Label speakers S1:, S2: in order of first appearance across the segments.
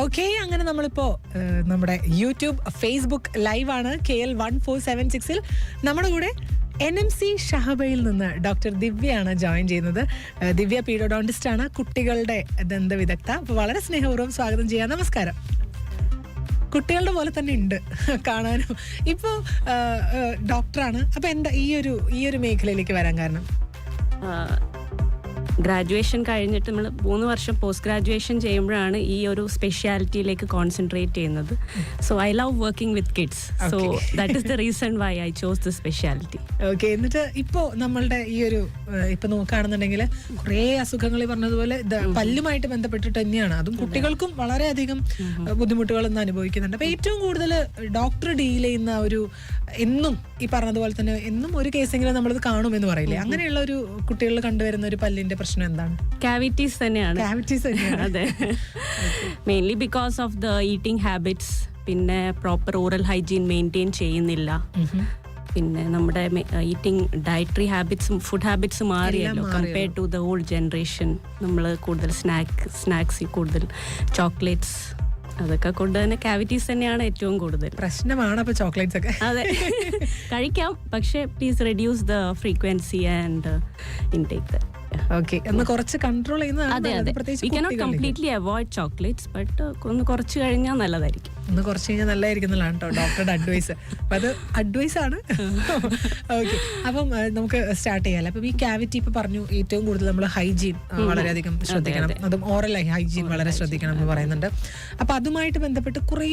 S1: Okay അങ്ങനെ നമ്മളിപ്പോ നമ്മുടെ YouTube Facebook ലൈവാണ് K L one four seven സിക്സിൽ നമ്മുടെ കൂടെ എൻ എം സി ഷഹബയിൽ നിന്ന് ഡോക്ടർ ദിവ്യയാണ് ജോയിൻ ചെയ്യുന്നത്. ദിവ്യ പീഡോഡോണ്ടിസ്റ്റ് ആണ് കുട്ടികളുടെ ദന്ത വിദഗ്ധ. അപ്പൊ വളരെ സ്നേഹപൂർവം സ്വാഗതം ചെയ്യാം. നമസ്കാരം. കുട്ടികളുടെ പോലെ തന്നെ ഉണ്ട് കാണാനും. ഇപ്പോൾ ഡോക്ടറാണ് അപ്പൊ എന്താ ഈ ഒരു ഈ ഒരു മേഖലയിലേക്ക് വരാൻ കാരണം?
S2: ഗ്രാജുവേഷൻ കഴിഞ്ഞിട്ട് നമ്മൾ മൂന്ന് വർഷം പോസ്റ്റ് ഗ്രാജുവേഷൻ ചെയ്യുമ്പോഴാണ് ഈ ഒരു സ്പെഷ്യാലിറ്റിയിലേക്ക് കോൺസെൻട്രേറ്റ് ചെയ്യുന്നത്. So I love working with kids so that is the reason why I chose the speciality
S1: okay എന്നിട്ട് ഇപ്പോ നമ്മളുടെ ഈ ഒരു ഇപ്പൊ നോക്കുകയാണെന്നുണ്ടെങ്കിൽ കുറേ അസുഖങ്ങൾ പറഞ്ഞതുപോലെ പല്ലുമായിട്ട് ബന്ധപ്പെട്ടിട്ട് തന്നെയാണ്. അതും കുട്ടികൾക്കും വളരെയധികം ബുദ്ധിമുട്ടുകൾ ഇന്ന് അനുഭവിക്കുന്നുണ്ട്. അപ്പൊ ഏറ്റവും കൂടുതൽ ഡോക്ടർ ഡീൽ ചെയ്യുന്ന ഒരു എന്നും ഈ പറഞ്ഞതുപോലെ തന്നെ എന്നും ഒരു കേസെങ്കിലും നമ്മളത് കാണും എന്ന് പറയില്ലേ അങ്ങനെയുള്ള ഒരു കുട്ടികളിൽ കണ്ടുവരുന്ന ഒരു പല്ലിന്റെ പ്രശ്നം എന്താണ്?
S2: കാവിറ്റീസ് തന്നെയാണ്.
S1: കാവിറ്റീസ് തന്നെയാണ്.
S2: അതെ. Mainly because of the eating habits പിന്നെ പ്രോപ്പർ ഓറൽ ഹൈജീൻ മെയിന്റെയിൻ ചെയ്യുന്നില്ല. പിന്നെ നമ്മുടെ ഈറ്റിംഗ് ഡയറ്ററി ഹാബിറ്റ്സും food habits മാറിയല്ലോ. Compare to the old generation നമ്മൾ കൂടുതൽ സ്നാക്ക് സ്നാക്സ് കൂടുതൽ ചോക്ലേറ്റ്സ് അതൊക്കെ കൊണ്ട് തന്നെ കാവിറ്റീസ് തന്നെയാണ് ഏറ്റവും കൂടുതൽ.
S1: പ്രശ്നമാണ് അപ്പോൾ ചോക്ലേറ്റ്സ് ഒക്കെ.
S2: അതെ. കഴിക്കാം. പക്ഷേ please reduce the frequency and intake
S1: okay ഒന്ന് കുറച്ച് കൺട്രോൾ ചെയ്യുന്നതാണ്
S2: അതെ
S1: നല്ലത്.
S2: അതെ
S1: പ്രത്യേകിച്ച്
S2: വി കനോട്ട്
S1: കുട്ടികളിൽ.
S2: കംപ്ലീറ്റ്ലി അവോയ്ഡ് ചോക്ലേറ്റ്സ് ബട്ട് ഒന്ന് കുറച്ച് കഴിഞ്ഞാൽ നല്ലതായിരിക്കും
S1: ഒന്ന് കുറച്ച് കഴിഞ്ഞാൽ നല്ലതായിരിക്കുന്നതാണ് കേട്ടോ ഡോക്ടറുടെ അഡ്വൈസ് അപ്പൊ അത് അഡ്വൈസ് ആണ്. ഓക്കെ അപ്പം നമുക്ക് സ്റ്റാർട്ട് ചെയ്യാം അപ്പം ഈ ക്യാവിറ്റി ഇപ്പൊ പറഞ്ഞു ഏറ്റവും കൂടുതൽ നമ്മൾ ഹൈജീൻ വളരെയധികം ശ്രദ്ധിക്കണം. അതും. ഓറൽ ഹൈജീൻ വളരെ ശ്രദ്ധിക്കണം എന്ന് പറയുന്നുണ്ട്. അപ്പൊ അതുമായിട്ട് ബന്ധപ്പെട്ട് കുറേ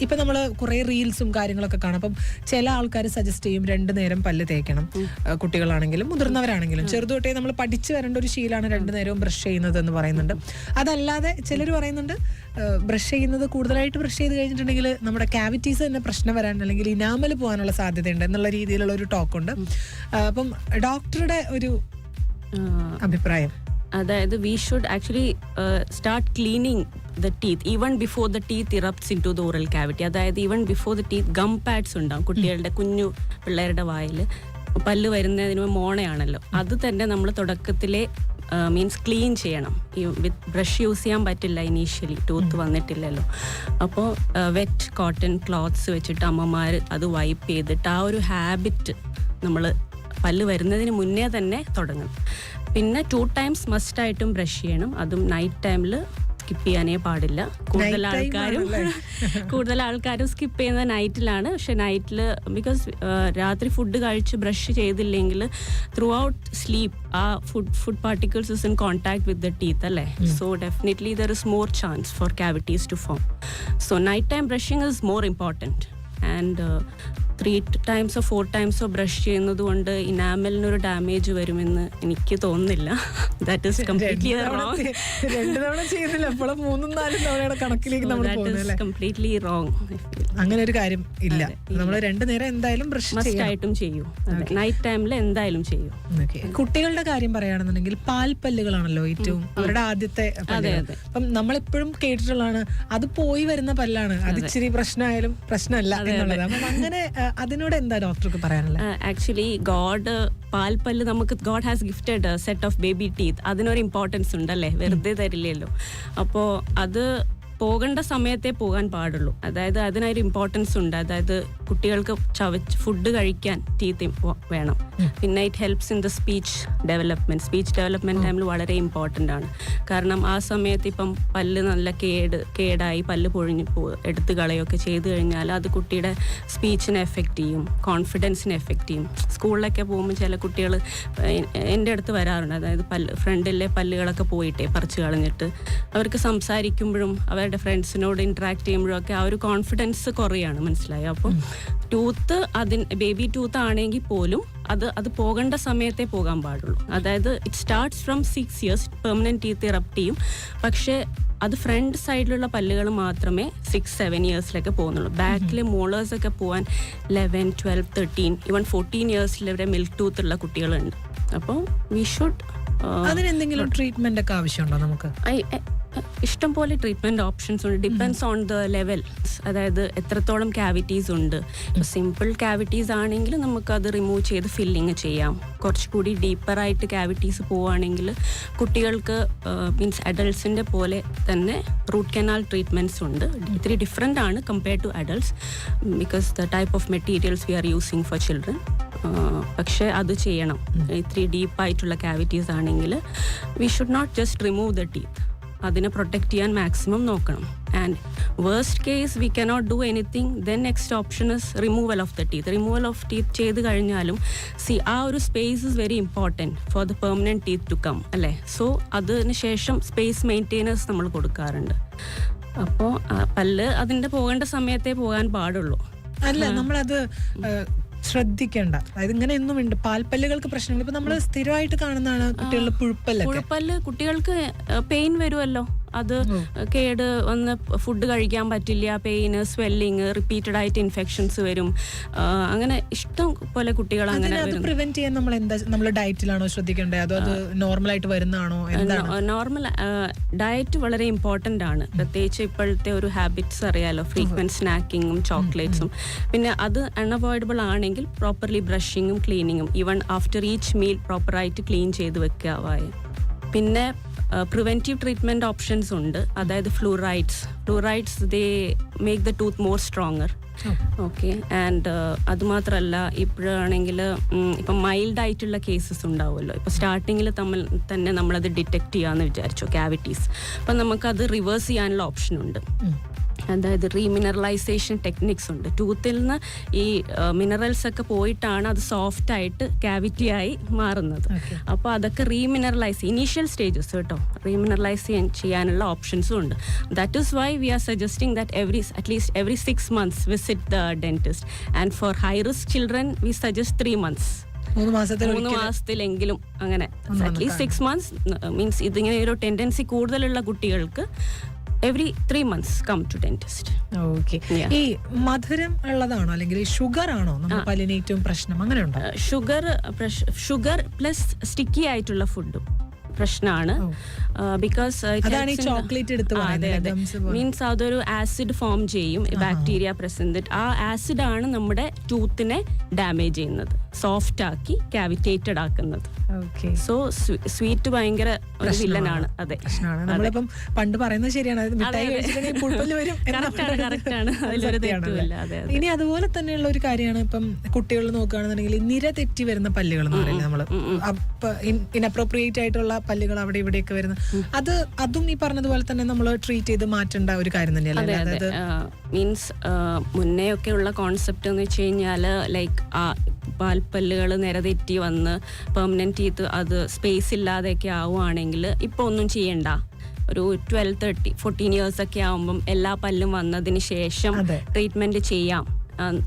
S1: ഇപ്പൊ നമ്മൾ കുറെ റീൽസും കാര്യങ്ങളൊക്കെ കാണാം. അപ്പം ചില ആൾക്കാർ സജസ്റ്റ് ചെയ്യും രണ്ടു നേരം പല്ല് തേക്കണം. കുട്ടികളാണെങ്കിലും മുതിർന്നവരാണെങ്കിലും. ചെറുതൊട്ടേ നമ്മൾ പഠിച്ചു വരേണ്ട ഒരു ശീലമാണ് രണ്ടു നേരവും ബ്രഷ് ചെയ്യുന്നത് എന്ന് പറയുന്നുണ്ട്. അതല്ലാതെ ചിലർ പറയുന്നുണ്ട് ബ്രഷ് ചെയ്യുന്നത് കൂടുതലായിട്ട് ബ്രഷ് ചെയ്ത് കഴിഞ്ഞിട്ടുണ്ടെങ്കിൽ നമ്മുടെ ക്യാവിറ്റീസ് തന്നെ പ്രശ്നം വരാൻ അല്ലെങ്കിൽ ഇനാമൽ പോകാനുള്ള സാധ്യതയുണ്ട് എന്നുള്ള രീതിയിലുള്ള ഒരു ടോക്ക് ഉണ്ട്. അപ്പം ഡോക്ടറുടെ ഒരു അഭിപ്രായം.
S2: അതായത് we should actually start cleaning the teeth even before the teeth erupts into the oral cavity അതായത് even before the teeth gum pads ഉണ്ടാവും കുട്ടികളുടെ കുഞ്ഞു പിള്ളേരുടെ വായിൽ. പല്ല് വരുന്നതിന് മോണയാണല്ലോ. അത് തന്നെ നമ്മൾ തുടക്കത്തിലെ മീൻസ് ക്ലീൻ ചെയ്യണം. ഈ വിത്ത് ബ്രഷ് യൂസ് ചെയ്യാൻ പറ്റില്ല ഇനീഷ്യലി ടൂത്ത് വന്നിട്ടില്ലല്ലോ. അപ്പോൾ വെറ്റ് കോട്ടൺ ക്ലോത്ത്സ് വെച്ചിട്ട് അമ്മമാർ അത് വൈപ്പ് ചെയ്തിട്ട് ആ ഒരു ഹാബിറ്റ് നമ്മൾ പല്ല് വരുന്നതിന് മുന്നേ തന്നെ തുടങ്ങും പിന്നെ ടു ടൈംസ് മസ്റ്റായിട്ടും ബ്രഷ് ചെയ്യണം. അതും നൈറ്റ് ടൈമിൽ സ്കിപ്പ് ചെയ്യാനേ പാടില്ല. കൂടുതൽ ആൾക്കാരും കൂടുതൽ ആൾക്കാരും സ്കിപ്പ് ചെയ്യുന്നത് നൈറ്റിലാണ്. പക്ഷെ നൈറ്റിൽ ബിക്കോസ് രാത്രി ഫുഡ് കഴിച്ച് ബ്രഷ് ചെയ്തില്ലെങ്കിൽ ത്രൂ ഔട്ട് സ്ലീപ്പ് ആ food food particles is in contact with the teeth അല്ലേ? So definitely there is more chance for cavities to form so night time brushing is more important and three ടൈംസോ four ടൈംസോ brush ചെയ്യുന്നത് കൊണ്ട് ഇനാമലിനൊരു damage വരുമെന്ന് എനിക്ക് തോന്നുന്നില്ല. That is completely wrong
S1: രണ്ട് തവണ ചെയ്യുന്നില്ല അപ്പോൾ മൂന്നും നാലും തവണയുടെ കണക്കിലേക്ക് നമ്മൾ പോകുന്നത്
S2: കംപ്ലീറ്റ്ലി റോങ്
S1: അങ്ങനെ ഒരു കാര്യം ഇല്ല. നമ്മൾ രണ്ടു നേരം എന്തായാലും ബ്രഷ്
S2: ആയിട്ടും ചെയ്യൂ. നൈറ്റ് ടൈമിൽ എന്തായാലും ചെയ്യൂ.
S1: കുട്ടികളുടെ കാര്യം പറയുകയാണെന്നുണ്ടെങ്കിൽ പാൽപ്പല്ലുകളാണല്ലോ ഏറ്റവും അവരുടെ ആദ്യത്തെ. അപ്പം നമ്മളെപ്പോഴും കേട്ടിട്ടുള്ളതാണ് അത് പോയി വരുന്ന പല്ലാണ്. അത് ഇച്ചിരി പ്രശ്നമായാലും പ്രശ്നമല്ല എന്നുള്ളത്. അപ്പം അങ്ങനെ അതിനോട് എന്താ ഡോക്ടർക്ക് പറയാനുള്ളത്?
S2: ആക്ച്വലി ഗോഡ് പാൽപ്പല്ല് നമുക്ക് god has gifted set of baby teeth അതിനൊരു ഇമ്പോർട്ടൻസ് ഉണ്ടല്ലേ? വെറുതെ തരില്ലല്ലോ. അപ്പോൾ അത് പോകേണ്ട സമയത്തേ പോകാൻ പാടുള്ളൂ. അതായത് അതിനൊരു ഇമ്പോർട്ടൻസ് ഉണ്ട്. അതായത് കുട്ടികൾക്ക് ചവച്ച് ഫുഡ് കഴിക്കാൻ ടീത്ത് വേണം. പിന്നെ it helps in the speech development speech development ടൈമിൽ വളരെ ഇമ്പോർട്ടന്റ് ആണ്. കാരണം ആ സമയത്ത് ഇപ്പം പല്ല് നല്ല കേട് കേടായി പല്ല് പൊഴിഞ്ഞ് എടുത്തു കളയൊക്കെ ചെയ്തു കഴിഞ്ഞാൽ അത് കുട്ടിയുടെ സ്പീച്ചിനെ എഫക്റ്റ് ചെയ്യും. കോൺഫിഡൻസിനെ എഫക്റ്റ് ചെയ്യും. സ്കൂളിലൊക്കെ പോകുമ്പോൾ ചില കുട്ടികൾ എന്റെ അടുത്ത് വരാറുണ്ട്. അതായത് പല്ല് ഫ്രണ്ടിലെ പല്ലുകളൊക്കെ പോയിട്ടേ പറിച്ചു കളഞ്ഞിട്ട്. അവർക്ക് സംസാരിക്കുമ്പോഴും അവരുടെ ഫ്രണ്ട്സിനോട് ഇൻട്രാക്ട് ചെയ്യുമ്പോഴും ഒക്കെ ആ ഒരു കോൺഫിഡൻസ് കുറയാണ് മനസ്സിലായോ? അപ്പം ടൂത്ത് അതിന് ബേബി ടൂത്ത് ആണെങ്കിൽ പോലും അത് അത് പോകേണ്ട സമയത്തെ പോകാൻ പാടുള്ളൂ. അതായത് it starts from six years permanent teeth erupt ചെയ്യും. പക്ഷേ അത് ഫ്രണ്ട് സൈഡിലുള്ള പല്ലുകൾ മാത്രമേ സിക്സ് സെവൻ ഇയേഴ്സിലൊക്കെ പോകുന്നുള്ളൂ. ബാക്കിൽ മോളേഴ്സ് ഒക്കെ പോകാൻ eleven twelve thirteen even fourteen ഇയേഴ്സിൽ വരെ മിൽക്ക് ടൂത്ത് ഉള്ള കുട്ടികളുണ്ട്. അപ്പോൾ വി ഷുഡ്
S1: അതിനെന്തെങ്കിലും ട്രീറ്റ്മെന്റ് ഒക്കെ ആവശ്യമുണ്ടോ നമുക്ക്?
S2: ഇഷ്ടം പോലെ ട്രീറ്റ്മെന്റ് ഓപ്ഷൻസ് ഉണ്ട്. ഡിപ്പെൻസ് ഓൺ ദ ലെവൽ അതായത് എത്രത്തോളം ക്യാവിറ്റീസ് ഉണ്ട്. സിമ്പിൾ ക്യാവിറ്റീസ് ആണെങ്കിൽ അത് റിമൂവ് ചെയ്ത് ഫില്ലിങ് ചെയ്യാം. കുറച്ചുകൂടി ഡീപ്പറായിട്ട് ക്യാവിറ്റീസ് പോവുകയാണെങ്കിൽ കുട്ടികൾക്ക് മീൻസ് അഡൾട്ട്സിന്റെ പോലെ തന്നെ റൂട്ട് കനാൽ ട്രീറ്റ്മെന്റ്സ് ഉണ്ട്. ഇത്തിരി ഡിഫറെന്റ് ആണ് compared to adults because the type of materials we are using for children പക്ഷേ അത് ചെയ്യണം. ഇത്തിരി ഡീപ്പായിട്ടുള്ള ക്യാവിറ്റീസ് ആണെങ്കിൽ we should not just remove the teeth അതിനെ പ്രൊട്ടക്ട് ചെയ്യാൻ മാക്സിമം നോക്കണം. And worst case we cannot do anything then next option is removal of the teeth removal of teeth ചെയ്ത് കഴിഞ്ഞാലും സി ആ ഒരു space is very important for the permanent teeth to come അല്ലേ? So അതിന് ശേഷം സ്പേസ് മെയിന്റെയിനേഴ്സ് നമ്മൾ കൊടുക്കാറുണ്ട്. അപ്പോൾ പല്ല് അതിന്റെ പോകേണ്ട സമയത്തേ പോകാൻ പാടുള്ളൂ.
S1: അല്ല നമ്മളത് ശ്രദ്ധിക്കേണ്ട. അതായത് ഇങ്ങനെ ഒന്നും ഉണ്ട്. പാൽപ്പല്ലുകൾക്ക് പ്രശ്നങ്ങൾ. ഇപ്പൊ നമ്മൾ സ്ഥിരമായിട്ട് കാണുന്നതാണ് കുട്ടികളുടെ പുഴുപ്പല്ല
S2: പുഴുപ്പല്ല് കുട്ടികൾക്ക് പെയിൻ വരുമല്ലോ അത് കേട് വന്ന് ഫുഡ് കഴിക്കാൻ പറ്റില്ല പെയിന് സ്വെല്ലിങ് റിപ്പീറ്റഡ് ആയിട്ട് ഇൻഫെക്ഷൻസ് വരും. അങ്ങനെ ഇഷ്ടം പോലെ കുട്ടികൾ അങ്ങനെ
S1: പ്രിവെന്റ് ചെയ്യാൻ നമ്മൾ എന്താ നമ്മൾ ഡയറ്റിലാണോ ശ്രദ്ധിക്കേണ്ടത്? അതോ അത് നോർമൽ ആയിട്ട് വരുന്നതാണോ?
S2: നോർമൽ ഡയറ്റ് വളരെ ഇമ്പോർട്ടന്റ് ആണ്. പ്രത്യേകിച്ച് ഇപ്പോഴത്തെ ഒരു ഹാബിറ്റ്സ് അറിയാലോ ഫ്രീക്വന്റ് സ്നാക്കിങ്ങും ചോക്ലേറ്റ്സും പിന്നെ അത് അൺഅവോയ്ഡബിൾ ആണെങ്കിൽ പ്രോപ്പർലി ബ്രഷിങ്ങും ക്ലീനിങ്ങും ഈവൺ ആഫ്റ്റർ ഈച്ച് മീൽ പ്രോപ്പറായിട്ട് ക്ലീൻ ചെയ്ത് വെക്കുക പിന്നെ പ്രിവെന്റീവ് ട്രീറ്റ്മെന്റ് ഓപ്ഷൻസ് ഉണ്ട്. അതായത് fluorides fluorides they make the tooth more stronger okay and അതുമാത്രമല്ല ഇപ്പോഴാണെങ്കിൽ ഇപ്പം മൈൽഡ് ആയിട്ടുള്ള കേസസ് ഉണ്ടാവുമല്ലോ. ഇപ്പോൾ സ്റ്റാർട്ടിങ്ങിൽ തമ്മിൽ തന്നെ നമ്മളത് ഡിറ്റക്ട് ചെയ്യാമെന്ന് വിചാരിച്ചു ക്യാവിറ്റീസ് അപ്പം നമുക്കത് റിവേഴ്സ് ചെയ്യാനുള്ള ഓപ്ഷൻ ഉണ്ട്. അതായത് റീമിനറലൈസേഷൻ ടെക്നിക്സ് ഉണ്ട്. ടൂത്തിൽ നിന്ന് ഈ മിനറൽസ് ഒക്കെ പോയിട്ടാണ് അത് സോഫ്റ്റ് ആയിട്ട് ക്യാവിറ്റി ആയി മാറുന്നത്. അപ്പോൾ അതൊക്കെ റീമിനറലൈസ് ഇനീഷ്യൽ സ്റ്റേജസ് കേട്ടോ. റീമിനറലൈസ് ചെയ്യാനുള്ള ഓപ്ഷൻസും ഉണ്ട്. That is why we are suggesting that every at least every six months visit the dentist and for high risk children we suggest three months
S1: മൂന്ന്
S2: മാസത്തിലെങ്കിലും അങ്ങനെ. അറ്റ്ലീസ്റ്റ് സിക്സ് മന്ത്സ് മീൻസ് ഇതിങ്ങനെ ഒരു tendency കൂടുതലുള്ള കുട്ടികൾക്ക് every three months come to dentist
S1: okay. ഈ മധുരം ഉള്ളതാണോ അല്ലെങ്കിൽ ഷുഗർ ആണോ നമ്മുടെ പല്ലിന് ഏറ്റവും പ്രശ്നം അങ്ങനെ ഉണ്ടോ
S2: ഷുഗർ ഷുഗർ പ്ലസ് സ്റ്റിക്കി ആയിട്ടുള്ള ഫുഡും പ്രശ്നമാണ് ബിക്കോസ്
S1: ഈ ചോക്ലേറ്റ് എടുത്ത്.
S2: മീൻസ് അതൊരു ആസിഡ് ഫോം ചെയ്യും ബാക്ടീരിയ പ്രസന്റ് ആ ആസിഡ് ആണ് നമ്മുടെ ടൂത്തിനെ ഡാമേജ് ചെയ്യുന്നത്. സോഫ്റ്റ് ആക്കി കാവിറ്റേറ്റഡ് ആക്കുന്നത് സോ സ്വീറ്റ് ഭയങ്കര ഒരു വില്ലനാണ്. അതെ.
S1: നമ്മളിപ്പം പണ്ട് പറയുന്നത് ശരിയാണ്. ഇനി അതുപോലെ തന്നെയുള്ള ഒരു കാര്യമാണ് ഇപ്പം കുട്ടികൾ നോക്കുകയാണെന്നുണ്ടെങ്കിൽ നിര തെറ്റി വരുന്ന പല്ലുകൾ എന്ന് പറയുന്നത് നമ്മൾ. ഇനപ്രോപ്രിയേറ്റ് ആയിട്ടുള്ള പല്ലുകൾ അവിടെ ഇവിടെയൊക്കെ വരുന്ന. അത് അതും ഈ പറഞ്ഞതുപോലെ തന്നെ നമ്മൾ ട്രീറ്റ് ചെയ്ത് മാറ്റേണ്ട ഒരു കാര്യം തന്നെയല്ലേ? അതായത്
S2: മീൻസ് മുന്നേ ഒക്കെ ഉള്ള കോൺസെപ്റ്റ് എന്ന് വെച്ച് കഴിഞ്ഞാൽ ലൈക്ക് ആ പാൽപ്പല്ലുകൾ നിരതെറ്റി വന്ന് പെർമനന്റ് ടീത്ത് അത് സ്പേസ് ഇല്ലാതെയൊക്കെ ആവുകയാണെങ്കിൽ ഇപ്പോൾ ഒന്നും ചെയ്യണ്ട. ഒരു ട്വൽവ് തേർട്ടി ഫോർട്ടീൻ ഇയേഴ്സ് ഒക്കെ ആകുമ്പം എല്ലാ പല്ലും വന്നതിന് ശേഷം ട്രീറ്റ്മെന്റ് ചെയ്യാം.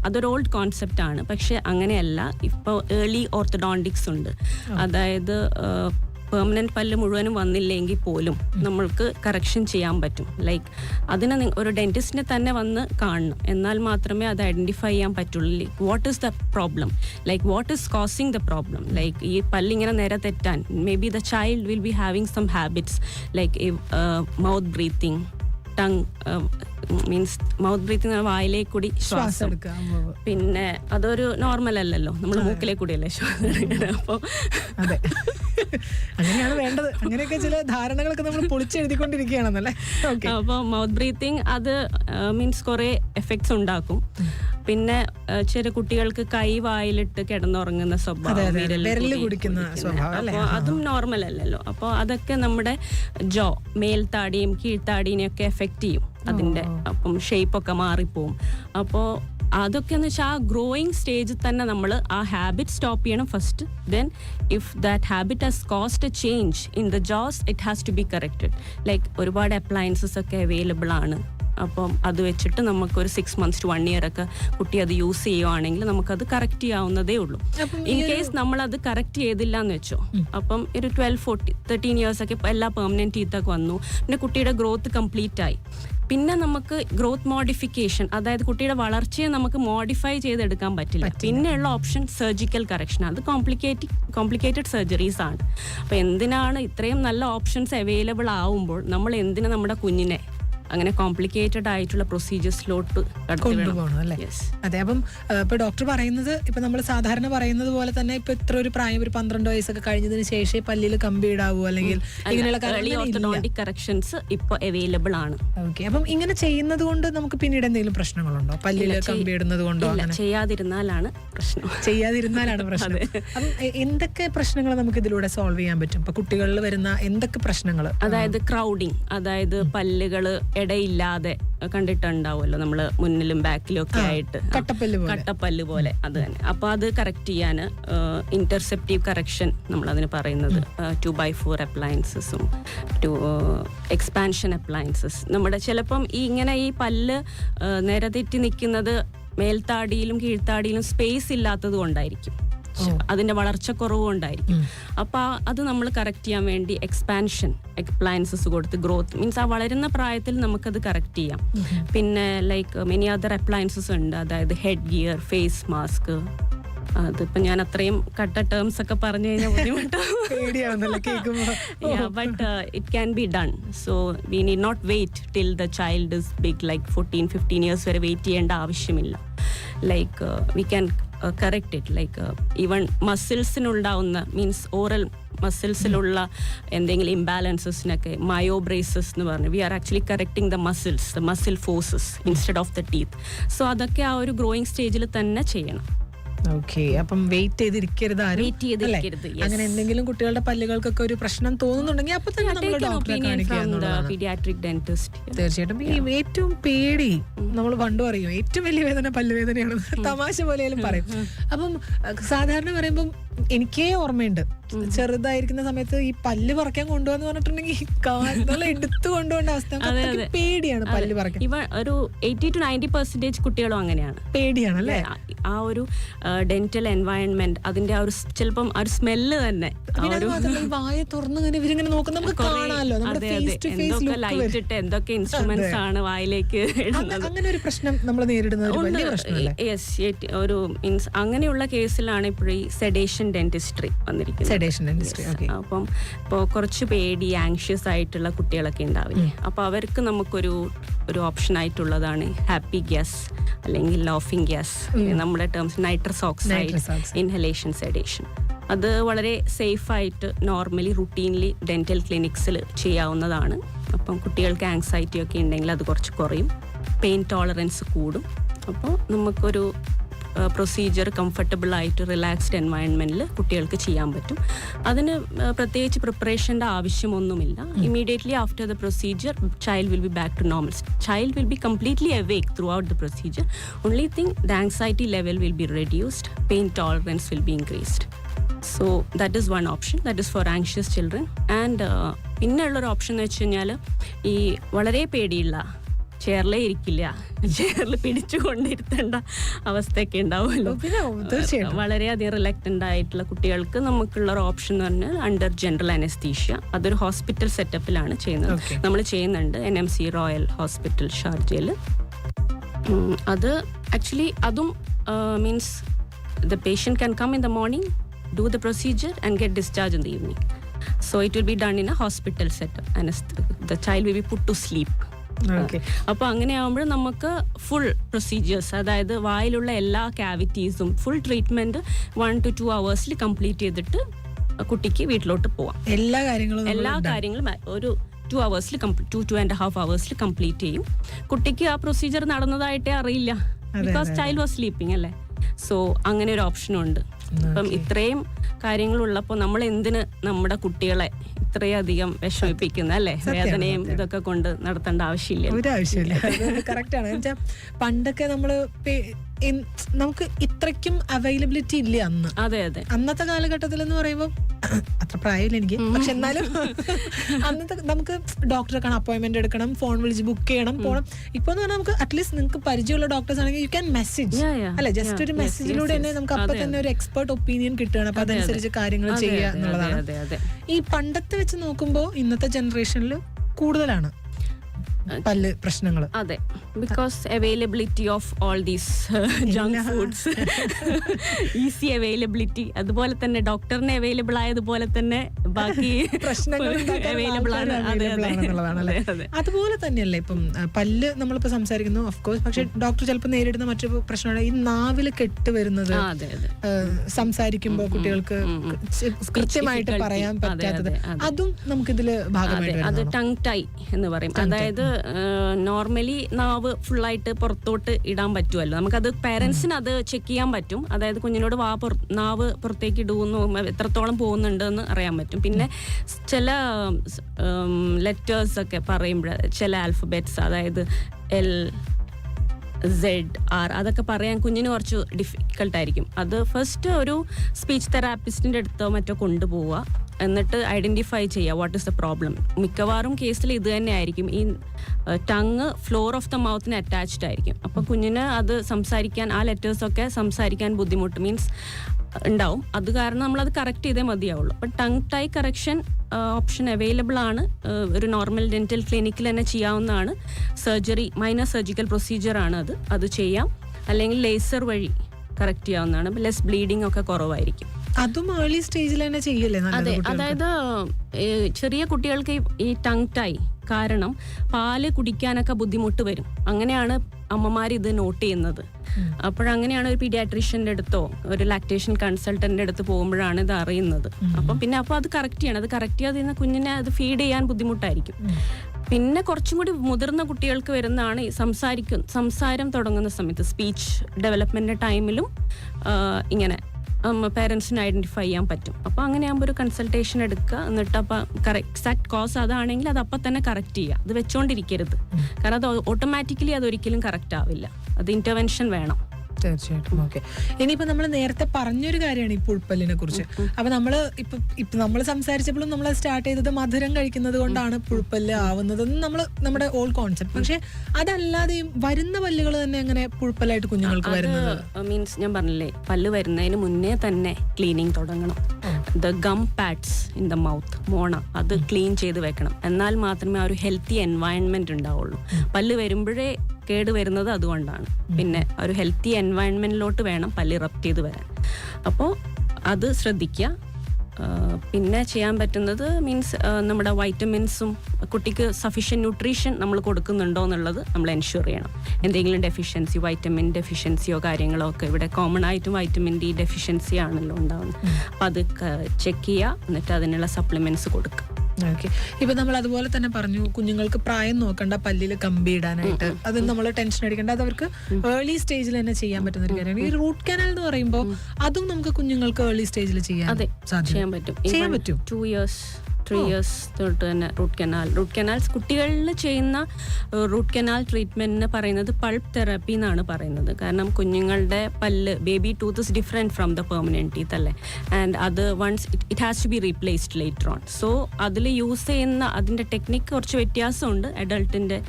S2: അതൊരു ഓൾഡ് കോൺസെപ്റ്റ് ആണ്. പക്ഷെ അങ്ങനെയല്ല. ഇപ്പോൾ ഏർലി ഓർത്തഡോണ്ടിക്സ് ഉണ്ട്. അതായത് പെർമനന്റ് പല്ല് മുഴുവനും വന്നില്ലെങ്കിൽ പോലും നമ്മൾക്ക് കറക്ഷൻ ചെയ്യാൻ പറ്റും. ലൈക്ക് അതിന് ഒരു ഡെന്റിസ്റ്റിനെ തന്നെ വന്ന് കാണണം. എന്നാൽ മാത്രമേ അത് ഐഡന്റിഫൈ ചെയ്യാൻ പറ്റുള്ളൂ. What is the problem like what is causing the problem like ഈ പല്ലിങ്ങനെ നേരെ തെറ്റാൻ. Maybe the child will be having some habits like mouth breathing tongue means mouth breathing വായിലേക്ക് കൂടി
S1: ശ്വാസം.
S2: പിന്നെ അതൊരു നോർമൽ അല്ലല്ലോ. നമ്മൾ മൂക്കിലേക്ക് കൂടിയല്ലേ ശ്വാസം അപ്പൊ അപ്പോൾ
S1: അതെ. അങ്ങനെയാണ് വേണ്ടത്. അങ്ങനെയൊക്കെ ചില ധാരണകളൊക്കെ നമ്മൾ പൊളിച്ചെഴുതിക്കൊണ്ടിരിക്കുകയാണെന്നല്ലേ?
S2: അപ്പോൾ മൗത്ത് ബ്രീത്തിങ് അത് മീൻസ് കുറേ എഫക്ട്സ് ഉണ്ടാക്കും. പിന്നെ ചെറിയ കുട്ടികൾക്ക് കൈ വായിലിട്ട് കിടന്നുറങ്ങുന്ന സ്വഭാവം? അപ്പോൾ അതും നോർമൽ അല്ലല്ലോ. അപ്പോൾ അതൊക്കെ നമ്മുടെ ജോ മേൽത്താടിയും കീഴ്ത്താടിയും ഒക്കെ എഫക്റ്റ് ചെയ്യും. അതിന്റെ അപ്പം ഷേപ്പൊക്കെ മാറിപ്പോവും. അപ്പോൾ അതൊക്കെ എന്ന് വെച്ചാൽ ആ ഗ്രോയിങ് സ്റ്റേജിൽ തന്നെ നമ്മൾ ആ ഹാബിറ്റ് സ്റ്റോപ്പ് ചെയ്യണം first then if that habit has caused a change in the jaws it has to be corrected like ഒരുപാട് അപ്ലയൻസസ് ഒക്കെ അവൈലബിൾ ആണ്. അപ്പം അത് വെച്ചിട്ട് നമുക്ക് ഒരു six months to one year ഒക്കെ കുട്ടി അത് യൂസ് ചെയ്യുവാണെങ്കിൽ നമുക്ക് അത് കറക്റ്റ് ചെയ്യാവുന്നതേ ഉള്ളൂ. ഇൻ കേസ് നമ്മൾ അത് കറക്റ്റ് ചെയ്തില്ല എന്ന് വെച്ചോ. അപ്പം ഒരു ട്വൽവ് ഫോർട്ടി തേർട്ടീൻ ഇയേഴ്സ് ഒക്കെ എല്ലാ പെർമനന്റ് ടീത്തൊക്കെ വന്നു. പിന്നെ കുട്ടിയുടെ ഗ്രോത്ത് കംപ്ലീറ്റ് ആയി. പിന്നെ നമുക്ക് ഗ്രോത്ത് മോഡിഫിക്കേഷൻ അതായത് കുട്ടിയുടെ വളർച്ചയെ നമുക്ക് മോഡിഫൈ ചെയ്തെടുക്കാൻ പറ്റില്ല. പിന്നെയുള്ള ഓപ്ഷൻ സർജിക്കൽ കറക്ഷൻ അത് കോംപ്ലിക്കേറ്റ് കോംപ്ലിക്കേറ്റഡ് സർജറീസ് ആണ്. അപ്പോൾ എന്തിനാണ് ഇത്രയും നല്ല ഓപ്ഷൻസ് അവൈലബിൾ ആവുമ്പോൾ നമ്മൾ എന്തിനാ നമ്മുടെ കുഞ്ഞിനെ അങ്ങനെ കോംപ്ലിക്കേറ്റഡ് ആയിട്ടുള്ള പ്രൊസീജിയേഴ്സിലോട്ട്
S1: കൊണ്ടുപോകണം അല്ലേ? അതെ അപ്പം ഇപ്പൊ ഡോക്ടർ പറയുന്നത് ഇപ്പൊ നമ്മൾ സാധാരണ പറയുന്നത് പോലെ തന്നെ ഇപ്പൊ ഇത്ര ഒരു പ്രായം ഒരു പന്ത്രണ്ട് വയസ്സൊക്കെ കഴിഞ്ഞതിന് ശേഷം പല്ലിൽ കമ്പി ഇടാവോ അല്ലെങ്കിൽ ഇങ്ങനെയുള്ള
S2: കറക്ഷൻസ് ഇപ്പൊ അവൈലബിൾ ആണ്.
S1: ഓക്കെ അപ്പം ഇങ്ങനെ ചെയ്യുന്നത് കൊണ്ട് നമുക്ക് പിന്നീട് എന്തെങ്കിലും പ്രശ്നങ്ങളുണ്ടോ? പല്ലിൽ കമ്പി ഇടുന്നത് കൊണ്ടോ
S2: ചെയ്യാതിരുന്നാലാണ് പ്രശ്നം.
S1: ചെയ്യാതിരുന്നാലാണ് പ്രശ്നം. അപ്പം എന്തൊക്കെ പ്രശ്നങ്ങൾ നമുക്ക് ഇതിലൂടെ സോൾവ് ചെയ്യാൻ പറ്റും? ഇപ്പൊ കുട്ടികളിൽ വരുന്ന എന്തൊക്കെ പ്രശ്നങ്ങൾ
S2: അതായത് ക്രൗഡിങ് അതായത് പല്ലുകൾ ഇടയില്ലാതെ കണ്ടിട്ടുണ്ടാവുമല്ലോ നമ്മൾ മുന്നിലും ബാക്കിലും ഒക്കെ ആയിട്ട്.
S1: കട്ടപ്പല്ല് പോലെ.
S2: കട്ടപ്പല്ല് പോലെ അത് തന്നെ. അപ്പൊ അത് കറക്റ്റ് ചെയ്യാൻ ഇന്റർസെപ്റ്റീവ് കറക്ഷൻ നമ്മൾ അതിന് പറയുന്നത്. ടു ബൈ ഫോർ അപ്ലയൻസസും ടു എക്സ്പാൻഷൻ അപ്ലയൻസസ് നമ്മുടെ ചിലപ്പം ഈ ഇങ്ങനെ ഈ പല്ല് നേരെ തെറ്റി നിൽക്കുന്നത് മേൽത്താടിയിലും കീഴ്ത്താടിയിലും സ്പേസ് ഇല്ലാത്തത് കൊണ്ടായിരിക്കും. അതിന്റെ വളർച്ചക്കുറവും ഉണ്ടായിരിക്കും അപ്പൊ അത് നമ്മൾ കറക്റ്റ് ചെയ്യാൻ വേണ്ടി എക്സ്പാൻഷൻ അപ്ലയൻസസ് കൊടുത്ത് ഗ്രോത്ത് മീൻസ് ആ വളരുന്ന പ്രായത്തിൽ നമുക്കത് കറക്റ്റ് ചെയ്യാം. പിന്നെ ലൈക്ക് മെനി അതർ അപ്ലയൻസസ് ഉണ്ട്. അതായത് ഹെഡ് ഗിയർ ഫേസ് മാസ്ക് അതിപ്പോ ഞാൻ അത്രയും കട്ട ടേംസ് ഒക്കെ പറഞ്ഞു കഴിഞ്ഞാൽ
S1: ബുദ്ധിമുട്ടാണ് but
S2: it can be done so we need not wait till the child is big like fourteen fifteen years 14 15 years വരെ വെയിറ്റ് ചെയ്യേണ്ട ആവശ്യമില്ല. Like we can correct it like even മസിൽസിനുണ്ടാവുന്ന means oral മസിൽസിലുള്ള എന്തെങ്കിലും ഇംബാലൻസസിനൊക്കെ മയോബ്രേസസ് എന്ന് പറഞ്ഞു we are actually correcting the muscles the muscle forces instead of the teeth so അതൊക്കെ ആ ഒരു ഗ്രോയിങ് സ്റ്റേജിൽ തന്നെ ചെയ്യണം.
S1: ഓക്കെ അപ്പം വെയിറ്റ് ചെയ്തിരിക്കരുത് ആരും
S2: വെയിറ്റ് ചെയ്തിരിക്കരുത്
S1: അങ്ങനെ എന്തെങ്കിലും കുട്ടികളുടെ പല്ലുകൾക്കൊക്കെ ഒരു പ്രശ്നം തോന്നുന്നുണ്ടെങ്കിൽ അപ്പൊ തന്നെ നമ്മൾ ഡോക്ടറെ കാണിക്കുക
S2: the
S1: എന്നുള്ളതാണ്. തീർച്ചയായിട്ടും. ഈ ഏറ്റവും പേടി നമ്മൾ പണ്ട് പറയും ഏറ്റവും വലിയ വേദന പല്ലുവേദനയാണ്. തമാശ പോലെയാലും പറയും. അപ്പം സാധാരണ പറയുമ്പം എനിക്കേ ഓർമ്മയുണ്ട്. ചെറുതായിരിക്കുന്ന സമയത്ത് ഈ പല്ല് പറിക്കാൻ കൊണ്ടുപോകാന്ന് പറഞ്ഞിട്ടുണ്ടെങ്കിൽ എടുത്തു കൊണ്ടുപോകേണ്ട അവസ്ഥ. പേടിയാണ് പല്ല് പറിക്കാൻ.
S2: ഇവ ഒരു എയ്റ്റി ടു നയന്റി പെർസെന്റേജ് കുട്ടികളും അങ്ങനെയാണ്.
S1: പേടിയാണ് അല്ലേ
S2: ആ- ഒരു ഡെന്റൽ എൻവയൺമെന്റ് അതിന്റെ ആ ഒരു ചിലപ്പം ആ ഒരു സ്മെല്ല് തന്നെ.
S1: വായ തുറന്ന് ഇങ്ങനെ ഇവരിങ്ങനെ നോക്കും നമുക്ക് കാണാമല്ലോ
S2: എന്തൊക്കെ ലൈറ്റ് ഇട്ട് എന്തൊക്കെ ഇൻസ്ട്രുമെന്റ്സ് ആണ് വായിലേക്ക് ഇടുന്നത്.
S1: അങ്ങനെ ഒരു പ്രശ്നം നമ്മൾ നേരിടുന്ന ഒരു വലിയ പ്രശ്നമല്ലേ?
S2: യെസ് ഒരു മീൻസ് അങ്ങനെയുള്ള കേസിലാണ് ഇപ്പോൾ ഈ സെഡേഷൻ ഡെന്റിസ്ട്രി വന്നിരിക്കുന്നത്.
S1: സെഡേഷൻ ഇൻഡസ്ട്രി ഓക്കെ
S2: അപ്പം ഇപ്പോൾ കുറച്ച് പേടി ആങ്ഷ്യസ് ആയിട്ടുള്ള കുട്ടികളൊക്കെ ഉണ്ടാവില്ലേ? അപ്പോൾ അവർക്ക് നമുക്കൊരു ഒരു ഓപ്ഷൻ ആയിട്ടുള്ളതാണ് ഹാപ്പി ഗ്യാസ് അല്ലെങ്കിൽ ലോഫിംഗ് ഗ്യാസ് നമ്മുടെ terms nitrous oxide inhalation sedation അത് വളരെ സേഫ് ആയിട്ട് നോർമലി റുട്ടീൻലി ഡെന്റൽ ക്ലിനിക്സിൽ ചെയ്യാവുന്നതാണ്. അപ്പം കുട്ടികൾക്ക് ആങ്സൈറ്റി ഒക്കെ ഉണ്ടെങ്കിൽ അത് കുറച്ച് കുറയും. പെയിൻ ടോളറൻസ് കൂടും. അപ്പോൾ നമുക്കൊരു പ്രൊസീജിയർ കംഫർട്ടബിൾ ആയിട്ട് റിലാക്സ്ഡ് എൻവയൺമെന്റിൽ കുട്ടികൾക്ക് ചെയ്യാൻ പറ്റും. അതിന് പ്രത്യേകിച്ച് പ്രിപ്പറേഷന്റെ ആവശ്യമൊന്നുമില്ല. Immediately after the procedure child will be back to normal child will be completely awake throughout the procedure only thing the anxiety level will be reduced pain tolerance will be increased so that is one option that is for anxious children and പിന്നെയുള്ളൊരു option എന്ന് വെച്ച് കഴിഞ്ഞാൽ ഈ വളരെ പേടിയുള്ള ചെയറിലേ ഇരിക്കില്ല. ചെയറിൽ പിടിച്ചു കൊണ്ടിരുത്തേണ്ട അവസ്ഥയൊക്കെ ഉണ്ടാവുമല്ലോ.
S1: തീർച്ചയായിട്ടും.
S2: വളരെയധികം റിലക്റ്റന്റ് ആയിട്ടുള്ള കുട്ടികൾക്ക് നമുക്കുള്ള ഒരു ഓപ്ഷൻ എന്ന് പറഞ്ഞാൽ അണ്ടർ ജനറൽ അനസ്തീഷ്യ അതൊരു ഹോസ്പിറ്റൽ സെറ്റപ്പിലാണ് ചെയ്യുന്നത്. നമ്മൾ ചെയ്യുന്നുണ്ട് N M C royal hospital ഷാർജയിൽ. അത് ആക്ച്വലി അതും means the patient can come in the morning do the procedure and get discharge in the evening so it will be done in a hospital setup the child will be put to sleep
S1: okay
S2: അപ്പോൾ അങ്ങനെ ആകുമ്പോൾ നമുക്ക് full procedures അതായത് വായിലുള്ള എല്ലാ ക്യാവിറ്റീസും full treatment one to two അവേഴ്സിൽ complete ചെയ്തിട്ട് കുട്ടിക്ക് വീട്ടിലോട്ട് പോവാം.
S1: എല്ലാ കാര്യങ്ങളും
S2: എല്ലാ കാര്യങ്ങളും ഒരു ടു അവേഴ്സിൽ ടു ടു ആൻഡ് ഹാഫ് അവേഴ്സിൽ കംപ്ലീറ്റ് ചെയ്യും. കുട്ടിക്ക് ആ പ്രൊസീജിയർ നടന്നതായിട്ടേ അറിയില്ല. ബിക്കോസ് ചൈൽഡ് വാസ് സ്ലീപ്പിംഗ് അല്ലേ? സോ അങ്ങനെ ഒരു ഓപ്ഷനും ഉണ്ട്. അപ്പം ഇത്രയും കാര്യങ്ങളുള്ളപ്പോൾ നമ്മൾ എന്തിന് നമ്മുടെ കുട്ടികളെ ഇത്രയധികം വിഷമിപ്പിക്കുന്ന അല്ലേ? വേദനയും ഇതൊക്കെ കൊണ്ട് നടത്തേണ്ട ആവശ്യമില്ല
S1: ഒരു ആവശ്യമില്ല കറക്റ്റ് ആണ്. എന്നുവെച്ചാൽ പണ്ടൊക്കെ എൻ- നമുക്ക് ഇത്രയ്ക്കും അവൈലബിലിറ്റി ഇല്ല അന്ന്.
S2: അതെ അതെ.
S1: അന്നത്തെ കാലഘട്ടത്തിൽ എന്ന് പറയുമ്പോൾ അത്ര പ്രായമില്ല എനിക്ക്. പക്ഷെ എന്നാലും അന്നത്തെ നമുക്ക് ഡോക്ടറെ കാണാൻ അപ്പോയിന്റ്മെന്റ് എടുക്കണം ഫോൺ വിളിച്ച് ബുക്ക് ചെയ്യണം പോകണം ഇപ്പൊ എന്ന് പറഞ്ഞാൽ നമുക്ക് അറ്റ്ലീസ്റ്റ് നിങ്ങൾക്ക് പരിചയമുള്ള ഡോക്ടേഴ്സ് ആണെങ്കിൽ യു ക്യാൻ മെസ്സേജ്. അല്ലെ? ജസ്റ്റ് ഒരു മെസ്സേജിലൂടെ തന്നെ നമുക്ക് അപ്പൊ തന്നെ ഒരു എക്സ്പേർട്ട് ഒപ്പീനിയൻ കിട്ടുകയാണ്. അപ്പൊ അതനുസരിച്ച് കാര്യങ്ങൾ ചെയ്യുക എന്നുള്ളതാണ്. ഈ പണ്ടത്തെ വെച്ച് നോക്കുമ്പോൾ ഇന്നത്തെ ജനറേഷനിൽ കൂടുതലാണ്. പല്ല് പ്രശ്നങ്ങൾ
S2: അതെ. Because availability of all these junk foods easy availability അതുപോലെ തന്നെ ഡോക്ടറിന് അവൈലബിൾ ആയതുപോലെ തന്നെ ബാക്കി അവൈലബിൾ ആണ്.
S1: അതുപോലെ തന്നെയല്ലേ ഇപ്പം പല്ല് നമ്മളിപ്പോ സംസാരിക്കുന്നു ഓഫ് കോഴ്സ് പക്ഷെ ഡോക്ടർ ചിലപ്പോൾ നേരിടുന്ന മറ്റൊരു പ്രശ്നമാണ്. ഈ നാവിൽ കെട്ട് വരുന്നത് സംസാരിക്കുമ്പോൾ കുട്ടികൾക്ക് കൃത്യമായിട്ട് പറയാൻ പറ്റാത്തത്.
S2: അതെ, നമുക്കിതിൽ
S1: ഭാഗമായിട്ട്
S2: അത്? ടങ് ടൈ എന്ന് പറയും. അതായത് നോർമലി നാവ് ഫുള്ളായിട്ട് പുറത്തോട്ട് ഇടാൻ പറ്റുമല്ലോ നമുക്കത് പേരൻസിന് അത് ചെക്ക് ചെയ്യാൻ പറ്റും. അതായത് കുഞ്ഞിനോട് വാ പുറ- നാവ് പുറത്തേക്ക് ഇടുന്നു എത്രത്തോളം പോകുന്നുണ്ട് എന്ന് അറിയാൻ പറ്റും. പിന്നെ ചില ലെറ്റേഴ്സ് ഒക്കെ പറയുമ്പോൾ ചില ആൽഫബറ്റ്സ് അതായത് എൽ സെഡ് ആർ അതൊക്കെ പറയാൻ കുഞ്ഞിന് കുറച്ച് ഡിഫിക്കൾട്ട് ആയിരിക്കും. അത് ഫസ്റ്റ് ഒരു സ്പീച്ച് തെറാപ്പിസ്റ്റിന്റെ അടുത്തോ മറ്റോ കൊണ്ടുപോവുക. എന്നിട്ട് ഐഡന്റിഫൈ ചെയ്യുക വാട്ട് ഇസ് ദ പ്രോബ്ലം മിക്കവാറും കേസിൽ ഇത് തന്നെ ആയിരിക്കും. ഈ ടങ് ഫ്ലോർ ഓഫ് ദ മൗത്തിന് അറ്റാച്ച്ഡ് ആയിരിക്കും. അപ്പോൾ കുഞ്ഞിന് അത് സംസാരിക്കാൻ ആ ലെറ്റേഴ്സൊക്കെ സംസാരിക്കാൻ ബുദ്ധിമുട്ട്. മീൻസ് ഉണ്ടാവും. അത് കാരണം നമ്മൾ അത് കറക്റ്റ് ചെയ്തേ മതിയാവുള്ളൂ. അപ്പം tongue tie correction option available ആണ്. ഒരു നോർമൽ ഡെന്റൽ ക്ലിനിക്കിൽ തന്നെ ചെയ്യാവുന്നതാണ്. സർജറി മൈനർ സർജിക്കൽ പ്രൊസീജിയർ ആണ് അത്. അത് ചെയ്യാം. അല്ലെങ്കിൽ ലേസർ വഴി കറക്റ്റ് ചെയ്യാവുന്നതാണ്. ലെസ് ബ്ലീഡിംഗ് ഒക്കെ കുറവായിരിക്കും.
S1: അതും ഏർലി സ്റ്റേജിൽ തന്നെ ചെയ്യല്ലേ
S2: അതെ അതായത് ചെറിയ കുട്ടികൾക്ക് ഈ ടങ് ടൈ കാരണം പാൽ കുടിക്കാനൊക്കെ ബുദ്ധിമുട്ട് വരും. അങ്ങനെയാണ് അമ്മമാർ ഇത് നോട്ട് ചെയ്യുന്നത്. അപ്പോഴങ്ങനെയാണ് ഒരു പീഡിയാട്രീഷ്യന്റെ അടുത്തോ ഒരു ലാക്ടേഷൻ കൺസൾട്ടന്റിന്റെ അടുത്ത് പോകുമ്പോഴാണ് ഇത് അറിയുന്നത്. അപ്പം പിന്നെ അപ്പോൾ അത് കറക്റ്റ് ചെയ്യണം. അത് കറക്റ്റ് ചെയ്യാതെ കുഞ്ഞിനെ അത് ഫീഡ് ചെയ്യാൻ ബുദ്ധിമുട്ടായിരിക്കും. പിന്നെ കുറച്ചും കൂടി മുതിർന്ന കുട്ടികൾക്ക് വരുന്നതാണ് ഈ സംസാരിക്കും സംസാരം തുടങ്ങുന്ന സമയത്ത് സ്പീച്ച് ഡെവലപ്മെന്റ് ടൈമിലും ഇങ്ങനെ പേരൻസിന് ഐഡന്റിഫൈ ചെയ്യാൻ പറ്റും. അപ്പോൾ അങ്ങനെയാകുമ്പോൾ ഒരു കൺസൾട്ടേഷൻ എടുക്കുക. എന്നിട്ട് അപ്പൊ എക്സാക്ട് കോസ് അതാണെങ്കിൽ അത് അപ്പം തന്നെ കറക്റ്റ് ചെയ്യുക. അത് വെച്ചോണ്ടിരിക്കരുത്. കാരണം അത് ഓട്ടോമാറ്റിക്കലി അത് ഒരിക്കലും കറക്റ്റ് ആവില്ല. അത് ഇന്റർവെൻഷൻ വേണം.
S1: തീർച്ചയായിട്ടും. ഓക്കെ. ഇനിയിപ്പോ നമ്മൾ നേരത്തെ പറഞ്ഞൊരു കാര്യമാണ് ഈ പുഴുപ്പല്ലിനെ കുറിച്ച്. അപ്പൊ നമ്മൾ ഇപ്പൊ ഇപ്പൊ നമ്മൾ സംസാരിച്ചപ്പോഴും നമ്മൾ സ്റ്റാർട്ട് ചെയ്തത് മധുരം കഴിക്കുന്നത് കൊണ്ടാണ് പുഴുപ്പല്ല് ആവുന്നത് നമ്മൾ നമ്മുടെ ഓൾ കോൺസെപ്റ്റ്. പക്ഷെ അതല്ലാതെയും വരുന്ന പല്ലുകൾ തന്നെ അങ്ങനെ പുഴുപ്പല്ലായിട്ട് കുഞ്ഞുങ്ങൾക്ക് വരുന്നത്?
S2: മീൻസ് ഞാൻ പറഞ്ഞില്ലേ പല്ല് വരുന്നതിന് മുന്നേ തന്നെ ക്ലീനിങ് തുടങ്ങണം. The gum pads in the mouth മോണ അത് ക്ലീൻ ചെയ്ത് വെക്കണം. എന്നാൽ മാത്രമേ ആ ഒരു ഹെൽത്തി എൻവയൺമെന്റ് ഉണ്ടാവുള്ളൂ. പല്ല് വരുമ്പോഴേ കേട് വരുന്നത് അതുകൊണ്ടാണ്. പിന്നെ ഒരു ഹെൽത്തി എൻവയൺമെന്റിലോട്ട് വേണം പല്ല് ഇറപ്റ്റ് ചെയ്ത് വരാൻ. അപ്പോൾ അത് ശ്രദ്ധിക്കുക പിന്നെ ചെയ്യാൻ പറ്റുന്നത് മീൻസ് നമ്മുടെ വൈറ്റമിൻസും കുട്ടിക്ക് സഫീഷ്യൻ ന്യൂട്രീഷൻ നമ്മൾ കൊടുക്കുന്നുണ്ടോ എന്നുള്ളത് നമ്മൾ എൻഷുർ ചെയ്യണം. എന്തെങ്കിലും ഡെഫിഷ്യൻസി വൈറ്റമിൻ ഡെഫിഷ്യൻസിയോ കാര്യങ്ങളോ ഒക്കെ ഇവിടെ കോമൺ ആയിട്ടും വൈറ്റമിൻ ഡി ഡെഫിഷ്യൻസി ആണല്ലോ ഉണ്ടാവുന്നത്. അപ്പം അത് ചെക്ക് ചെയ്യുക എന്നിട്ട് അതിനുള്ള സപ്ലിമെന്റ്സ് കൊടുക്കുക
S1: ഓക്കെ ഇപ്പൊ നമ്മൾ അതുപോലെ തന്നെ പറഞ്ഞു കുഞ്ഞുങ്ങൾക്ക് പ്രായം നോക്കണ്ട പല്ലിൽ കമ്പി ഇടാനായിട്ട്. അത് നമ്മൾ ടെൻഷൻ അടിക്കേണ്ട. അത് അവർക്ക് ഏർലി സ്റ്റേജിൽ തന്നെ ചെയ്യാൻ പറ്റുന്ന ഒരു കാര്യമാണ്. ഈ റൂട്ട് കനാൽ എന്ന് പറയുമ്പോൾ അതും നമുക്ക് കുഞ്ഞുങ്ങൾക്ക് ഏർലി സ്റ്റേജിൽ ചെയ്യാൻ സാധിക്കും
S2: ചെയ്യാൻ പറ്റും. ടു ഇയേഴ്സ് ത്രീ ഇയേഴ്സ് തൊട്ട് തന്നെ റൂട്ട് കനാൽ റൂട്ട് കനാൽസ് കുട്ടികളിൽ ചെയ്യുന്ന റൂട്ട് കനാൽ ട്രീറ്റ്മെന്റിന് പറയുന്നത് പൾപ്പ് തെറാപ്പി എന്നാണ് പറയുന്നത്. കാരണം കുഞ്ഞുങ്ങളുടെ പല്ല് baby tooth is different from the permanent teeth അല്ലേ? ആൻഡ് അത് once it has to be replaced later on so അതിൽ യൂസ് ചെയ്യുന്ന അതിന്റെ ടെക്നിക്ക് കുറച്ച് വ്യത്യാസമുണ്ട്. അഡൾട്ടിന്റെ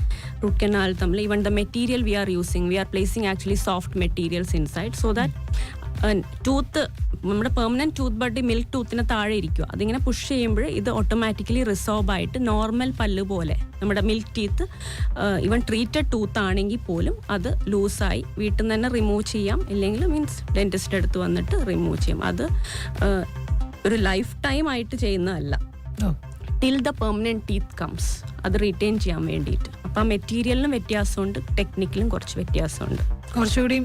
S2: റൂട്ട് കനാൽ തമ്മിൽ. Even the material we are using we are placing actually soft materials inside so that tooth നമ്മുടെ പെർമനന്റ് ടൂത്ത് ബഡ് മിൽക്ക് ടൂത്തിന് താഴെ ഇരിക്കുക അതിങ്ങനെ പുഷ് ചെയ്യുമ്പോൾ ഇത് ഓട്ടോമാറ്റിക്കലി റിസോർബ് ആയിട്ട് നോർമൽ പല്ല് പോലെ നമ്മുടെ milk teeth even treated tooth ആണെങ്കിൽ പോലും അത് ലൂസായി വീട്ടിൽ നിന്ന് തന്നെ റിമൂവ് ചെയ്യാം. ഇല്ലെങ്കിൽ മീൻസ് ഡെന്റിസ്റ്റ് അടുത്ത് വന്നിട്ട് റിമൂവ് ചെയ്യാം. അത് ഒരു ലൈഫ് ടൈം ആയിട്ട് ചെയ്യുന്നതല്ല. Till the permanent teeth comes അത് റീറ്റെയിൻ ചെയ്യാൻ വേണ്ടിയിട്ട്. അപ്പം ആ മെറ്റീരിയലിനും വ്യത്യാസമുണ്ട് ടെക്നിക്കിലും കുറച്ച് വ്യത്യാസമുണ്ട്.
S1: കുറച്ചുകൂടി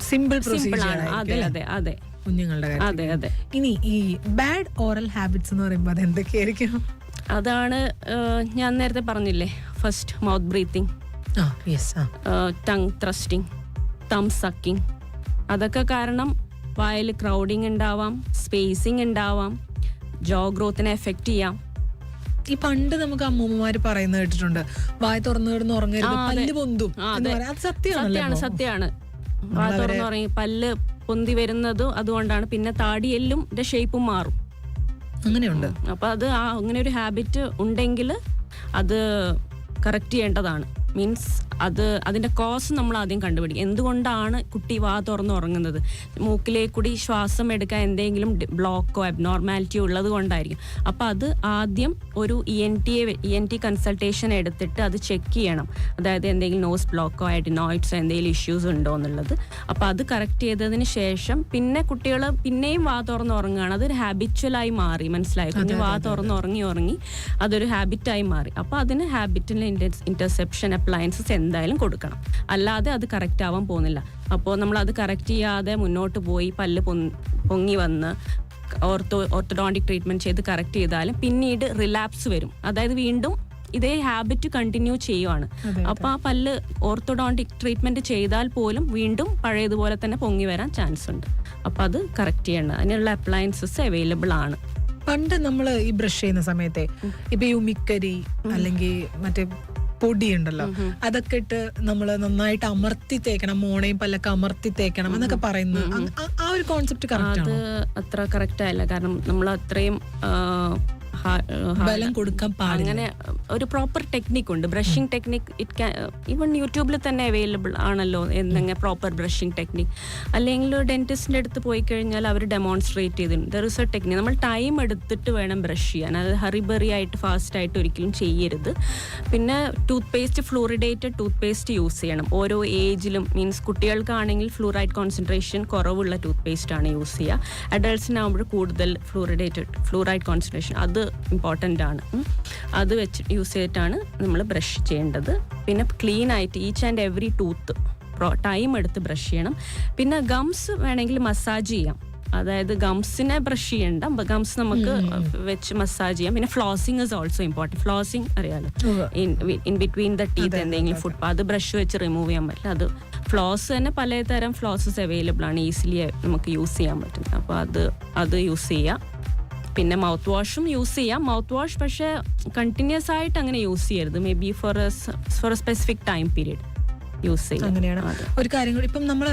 S1: സിമ്പിൾ
S2: സിമ്പിൾ ആണ്. അതെ അതെ അതെ.
S1: കുഞ്ഞുങ്ങളുടെ
S2: അതെ അതെ.
S1: ഇനി ഈ ബാഡ് ഓറൽ ഹാബിറ്റ്സ് എന്ന് പറയുമ്പോൾ അത് എന്തൊക്കെയായിരിക്കും
S2: അതാണ് ഞാൻ നേരത്തെ പറഞ്ഞില്ലേ first mouth breathing tongue thrusting thumb sucking അതൊക്കെ കാരണം വായിൽ ക്രൗഡിങ് ഉണ്ടാവാം സ്പേസിങ് ഉണ്ടാവാം ജോ ഗ്രോത്തിനെ എഫക്റ്റ് ചെയ്യാം.
S1: ഈ പണ്ട് നമുക്ക് അമ്മൂമ്മമാര് പറയുന്നത് കേട്ടിട്ടുണ്ട് വായ തുറന്നു കിടന്ന് ഉറങ്ങരുത് പല്ല് പൊന്തും.
S2: അത്. സത്യമാണ് സത്യമാണ്. വായ തുറന്നു ഉറങ്ങി പല്ല് പൊന്തി വരുന്നതും അതുകൊണ്ടാണ്. പിന്നെ താടിയെല്ലും ഷേപ്പും മാറും.
S1: അങ്ങനെയുണ്ട്.
S2: അപ്പൊ അത് ആ അങ്ങനെ ഒരു ഹാബിറ്റ് ഉണ്ടെങ്കിൽ അത് കറക്റ്റ് ചെയ്യേണ്ടതാണ്. മീൻസ് അത് അതിന്റെ കോസ് നമ്മൾ ആദ്യം കണ്ടുപിടിക്കും. എന്തുകൊണ്ടാണ് കുട്ടി വാ തുറന്ന് ഉറങ്ങുന്നത്? മൂക്കിലേക്ക് കൂടി ശ്വാസം എടുക്കാൻ എന്തെങ്കിലും ബ്ലോക്കോ അബ്നോർമാലിറ്റിയോ ഉള്ളത് കൊണ്ടായിരിക്കും. അപ്പോൾ അത് ആദ്യം ഒരു E N T E N T consultation എടുത്തിട്ട് അത് ചെക്ക് ചെയ്യണം. അതായത് എന്തെങ്കിലും നോസ് ബ്ലോക്കോ അഡിനോയിഡ്സോ എന്തെങ്കിലും ഇഷ്യൂസ് ഉണ്ടോ എന്നുള്ളത്. അപ്പോൾ അത് കറക്റ്റ് ചെയ്തതിന് ശേഷം പിന്നെ കുട്ടികൾ പിന്നെയും വാ തുറന്ന് ഉറങ്ങുകയാണ്. അതൊരു ഹാബിച്വലായി മാറി. മനസ്സിലായി? കുഞ്ഞ് വാ തുറന്ന് ഉറങ്ങി ഉറങ്ങി അതൊരു ഹാബിറ്റായി മാറി. അപ്പോൾ അതിന് ഹാബിറ്റിന്റെ ഇന്റർസെപ്ഷൻ അപ്ലയൻസസ് എന്തായാലും കൊടുക്കണം. അല്ലാതെ അത് കറക്റ്റ് ആവാൻ പോകുന്നില്ല. അപ്പോൾ നമ്മൾ അത് കറക്റ്റ് ചെയ്യാതെ മുന്നോട്ട് പോയി പല്ല് പൊങ്ങി- വന്ന് ഓർത്തോ ഓർത്തഡോണ്ടിക് ട്രീറ്റ്മെന്റ് ചെയ്ത് കറക്റ്റ് ചെയ്താലും പിന്നീട് റിലാപ്സ് വരും. അതായത് വീണ്ടും ഇതേ ഹാബിറ്റ് കണ്ടിന്യൂ ചെയ്യുവാണ്. അപ്പൊ ആ പല്ല് ഓർത്തോഡോണ്ടിക് ട്രീറ്റ്മെന്റ് ചെയ്താൽ പോലും വീണ്ടും പഴയതുപോലെ തന്നെ പൊങ്ങി വരാൻ ചാൻസ് ഉണ്ട്. അപ്പൊ അത് കറക്റ്റ് ചെയ്യണം അതിനുള്ള അപ്ലയൻസസ് അവൈലബിൾ ആണ്.
S1: പണ്ട് നമ്മൾ ഈ ബ്രഷ് ചെയ്യുന്ന സമയത്തെ ഇപ്പൊ ഈ ഉമിക്കരി അല്ലെങ്കിൽ മറ്റേ പൊടി ഉണ്ടല്ലോ അതൊക്കെ ഇട്ട് നമ്മൾ നന്നായിട്ട് അമർത്തി തേക്കണം മോണയും പല്ലൊക്കെ അമർത്തി തേക്കണം എന്നൊക്കെ പറയുന്നത് ആ- ഒരു കോൺസെപ്റ്റ് കറക്റ്റ്
S2: അത്ര കറക്റ്റ് ആയില്ല. കാരണം നമ്മൾ അത്രയും
S1: ബലം കൊടുക്കാൻ പാടില്ല.
S2: അങ്ങനെ ഒരു പ്രോപ്പർ ടെക്നിക് ഉണ്ട്. Brushing technique it can even യൂട്യൂബിൽ തന്നെ അവൈലബിൾ ആണല്ലോ എന്തെങ്കിലും പ്രോപ്പർ ബ്രഷിംഗ് ടെക്നിക് അല്ലെങ്കിൽ ഡെന്റിസ്റ്റിന്റെ അടുത്ത് പോയി കഴിഞ്ഞാൽ അവർ ഡെമോൺസ്ട്രേറ്റ് ചെയ്തിട്ടുണ്ട്. ദർ ഇസ് എ ടെക്നിക് നമ്മൾ ടൈം എടുത്തിട്ട് വേണം ബ്രഷ് ചെയ്യാൻ. അത് ഹറിബറി ആയിട്ട് ഫാസ്റ്റ് ആയിട്ട് ഒരിക്കലും ചെയ്യരുത്. പിന്നെ tooth paste fluoridated tooth paste use ചെയ്യണം. ഓരോ ഏജിലും മീൻസ് കുട്ടികൾക്കാണെങ്കിൽ ഫ്ലൂറൈഡ് കോൺസെൻട്രേഷൻ കുറവുള്ള ടൂത്ത് പേസ്റ്റ് ആണ് യൂസ് ചെയ്യുക. അഡൾട്ട്സിനാകുമ്പോൾ കൂടുതൽ ഫ്ലൂറിഡേറ്റഡ് ഫ്ലൂറൈഡ് കോൺസെൻട്രേഷൻ അത് ഇമ്പോർട്ടന്റ് ആണ്. അത് വെച്ച് യൂസ് ചെയ്തിട്ടാണ് നമ്മൾ ബ്രഷ് ചെയ്യേണ്ടത്. പിന്നെ ക്ലീൻ ആയിട്ട് each and every tooth time എടുത്ത് ബ്രഷ് ചെയ്യണം. പിന്നെ ഗംസ് വേണമെങ്കിൽ മസാജ് ചെയ്യാം. അതായത് ഗംസിനെ ബ്രഷ് ചെയ്യണ്ട. ഗംസ് നമുക്ക് വെച്ച് മസാജ് ചെയ്യാം. പിന്നെ flossing is also important flossing അറിയാലോ? In in between the teeth എന്തെങ്കിലും ഫുഡ് അത് ബ്രഷ് വെച്ച് റിമൂവ് ചെയ്യാൻ പറ്റില്ല. അത് ഫ്ലോസ് തന്നെ പലതരം ഫ്ലോസസ് അവൈലബിൾ ആണ്. ഈസിലി നമുക്ക് യൂസ് ചെയ്യാൻ പറ്റുന്നത്. അപ്പോൾ അത് അത് യൂസ് ചെയ്യാം. പിന്നെ മൗത്ത് വാഷും യൂസ് ചെയ്യാം. മൗത്ത് വാഷ് പക്ഷേ കണ്ടിന്യൂസ് ആയിട്ട് അങ്ങനെ യൂസ് ചെയ്യരുത്. Maybe for for a specific time period use ചെയ്യാം.
S1: അങ്ങനെയാണ്. ഒരു കാര്യം കൂടി ഇപ്പം നമ്മൾ